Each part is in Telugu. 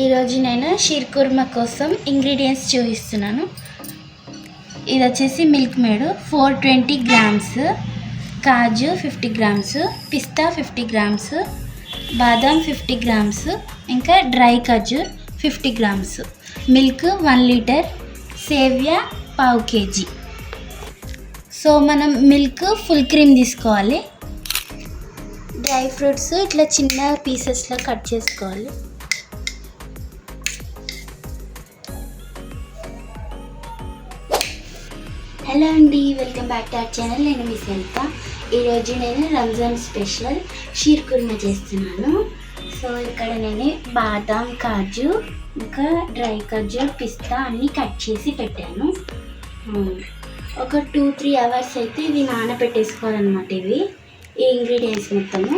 ఈరోజు నేను షీర్ కుర్మా కోసం ఇంగ్రీడియంట్స్ చూపిస్తున్నాను. ఇది వచ్చేసి Milkmaid. Four twenty grams కాజు ఫిఫ్టీ గ్రామ్స్ పిస్తా ఫిఫ్టీ గ్రామ్స్ బాదాం ఫిఫ్టీ గ్రామ్స్ ఇంకా dry ఖజూర్ fifty grams milk one litre seviyan పావు కేజీ. సో మనం మిల్క్ ఫుల్ క్రీమ్ తీసుకోవాలి. డ్రై ఫ్రూట్స్ ఇట్లా చిన్న పీసెస్లో కట్ చేసుకోవాలి. హలో అండి welcome back to our channel. నేను మీ సెల్ఫ ఈరోజు నేను రంజాన్ స్పెషల్ షీర్ కుర్మా చేస్తున్నాను. సో ఇక్కడ నేను బాదాం కాజు ఇంకా డ్రై కాజు పిస్తా అన్నీ కట్ చేసి పెట్టాను. ఒక టూ త్రీ అవర్స్ అయితే ఇవి నానబెట్టేసుకోవాలన్నమాట ఇవి. ఈ ఇంగ్రీడియంట్స్ మొత్తము.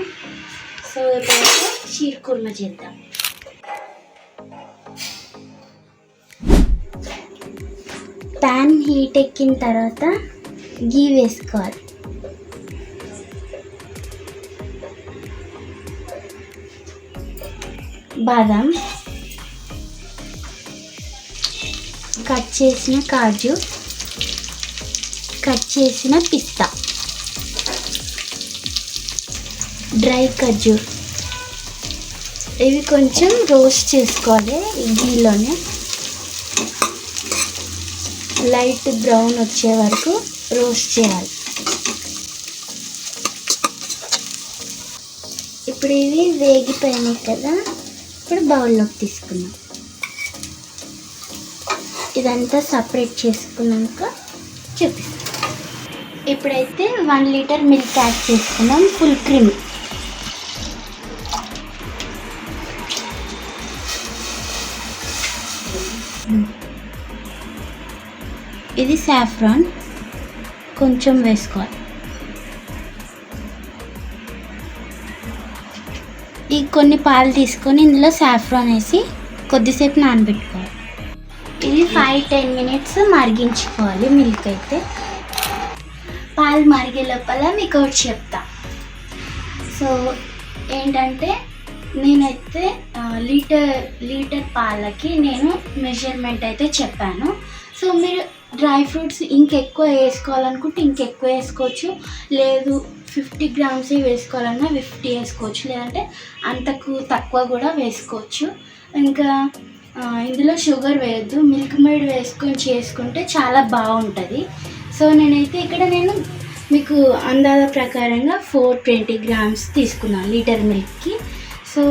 సో ఇప్పుడైతే షీర్ కుర్మా చేద్దాం. ప్యాన్ హీట్ ఎక్కిన తర్వాత గీ వేసుకోవాలి. బాదం కట్ చేసిన కాజు కట్ చేసిన పిస్తా. డ్రై ఖర్జూర్. ఇవి కొంచెం రోస్ట్ చేసుకోవాలి గీలోనే లైట్ బ్రౌన్ వచ్చే వరకు రోస్ట్ చేయాలి. ఇప్పుడు ఇవి వేగిపోయినాయి కదా ఇప్పుడు బౌల్లోకి తీసుకున్నాం ఇదంతా సపరేట్ చేసుకున్నాక చూపిస్తాం. ఇప్పుడైతే వన్ లీటర్ మిల్క్ యాడ్ చేసుకున్నాం ఫుల్ క్రీమ్. ఇది సాఫ్రాన్ కొంచెం వేసుకోవాలి. ఈ కొన్ని పాలు తీసుకొని ఇందులో సాఫ్రాన్ వేసి కొద్దిసేపు నానబెట్టుకోవాలి. ఇది ఫైవ్ టెన్ మినిట్స్ మరిగించుకోవాలి మిల్క్ అయితే. పాలు మరిగే లోపల మీకు ఒకటి చెప్తా. సో ఏంటంటే నేనైతే లీటర్ లీటర్ పాలకి నేను మెజర్మెంట్ అయితే చెప్పాను. సో మీరు డ్రై ఫ్రూట్స్ ఇంకెక్కువ వేసుకోవాలనుకుంటే ఇంకెక్కువ వేసుకోవచ్చు. లేదు ఫిఫ్టీ గ్రామ్స్ వేసుకోవాలన్నా ఫిఫ్టీ వేసుకోవచ్చు. లేదంటే అంతకు తక్కువ కూడా వేసుకోవచ్చు. ఇంకా ఇందులో షుగర్ వేయద్దు మిల్క్ మేడ్ వేసుకొని చేసుకుంటే చాలా బాగుంటుంది. సో నేనైతే ఇక్కడ నేను మీకు అందాజ ప్రకారంగా ఫోర్ ట్వంటీ గ్రామ్స్ తీసుకున్నాను లీటర్ మిల్క్కి. సో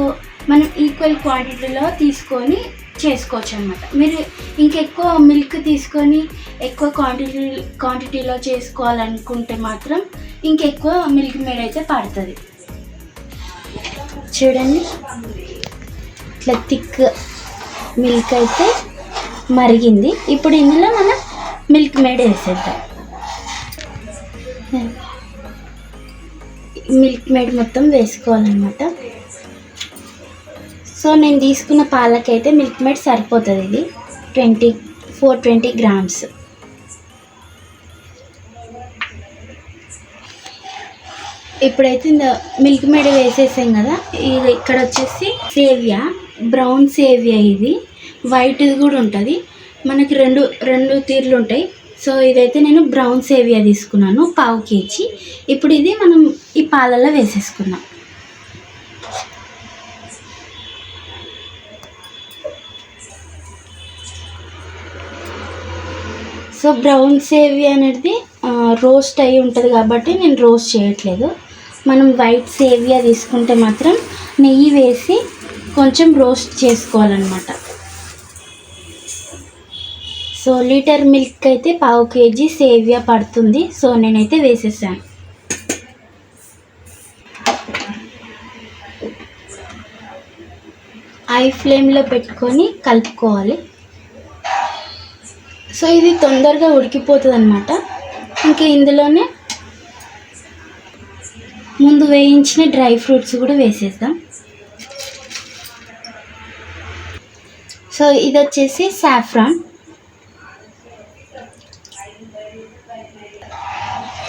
మనం ఈక్వల్ క్వాంటిటీలో తీసుకొని చేసుకోవచ్చు అనమాట మీరు ఇంకెక్కువ మిల్క్ తీసుకొని ఎక్కువ క్వాంటిటీ క్వాంటిటీలో చేసుకోవాలనుకుంటే మాత్రం ఇంకెక్కువ మిల్క్ మేడ్ అయితే పడుతుంది. చూడండి. ఇట్లా థిక్ మిల్క్ అయితే మరిగింది. ఇప్పుడు ఇందులో మనం మిల్క్ మేడ్ వేసేద్దాం. మిల్క్ మేడ్ మొత్తం వేసుకోవాలన్నమాట. సో నేను తీసుకున్న పాలకైతే మిల్క్ మేడ్ సరిపోతుంది ఇది. Twenty four twenty grams. ఇప్పుడైతే మిల్క్ మేడ్ వేసేసాం కదా ఇది ఇక్కడ వచ్చేసి సేవియా బ్రౌన్ సేవియా ఇది. వైట్ది కూడా ఉంటుంది. మనకి రెండు రెండు తీర్లు ఉంటాయి. సో ఇదైతే నేను బ్రౌన్ సేవియా తీసుకున్నాను పావు కేజీ. ఇప్పుడు ఇది మనం ఈ పాలలో వేసేసుకున్నాం సో బ్రౌన్ సేవి అనేది రోస్ట్ అయి ఉంటుంది కాబట్టి నేను రోస్ట్ చేయట్లేదు. మనం వైట్ సేవియా తీసుకుంటే మాత్రం నెయ్యి వేసి కొంచెం రోస్ట్ చేసుకోవాలన్నమాట. సో లీటర్ మిల్క్ అయితే పావు కేజీ సేవియా పడుతుంది. సో నేనైతే వేసేసాను. ఐ ఫ్లేమ్లో పెట్టుకొని కలుపుకోవాలి. సో ఇది తొందరగా ఉడికిపోతుంది అనమాట ఇంకా ఇందులోనే ముందు వేయించిన డ్రై ఫ్రూట్స్ కూడా వేసేద్దాం. సో ఇది వచ్చేసి సాఫ్రాన్.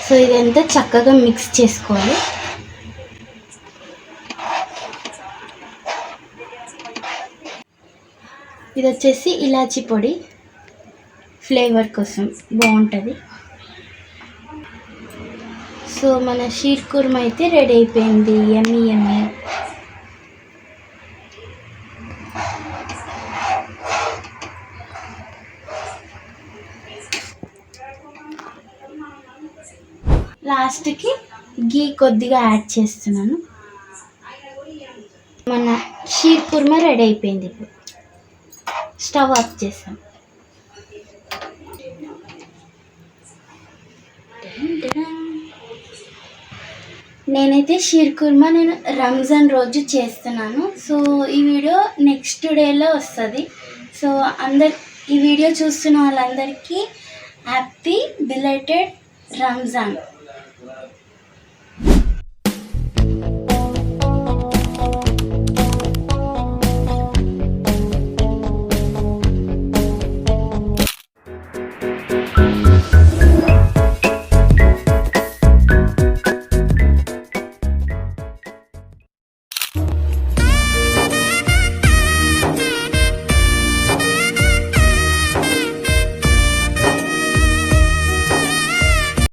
సో ఇదంతా చక్కగా మిక్స్ చేసుకోవాలి. ఇది వచ్చేసి ఇలాచీ పొడి. ఫ్లేవర్ కోసం బాగుంటుంది. సో మన షీర్ కుర్మ అయితే రెడీ అయిపోయింది. ఎమ్మి ఎమ్మి. లాస్ట్కి గీ కొద్దిగా యాడ్ చేస్తున్నాను. మన షీర్ కుర్మ రెడీ అయిపోయింది ఇప్పుడు. స్టవ్ ఆఫ్ చేసాం నేనైతే షీర్ కుర్మా నేను రంజాన్ రోజు చేస్తున్నాను. సో ఈ వీడియో నెక్స్ట్ డేలో వస్తుంది. సో అందరు ఈ వీడియో చూస్తున్న వాళ్ళందరికీ హ్యాపీ బిలేటెడ్ రంజాన్.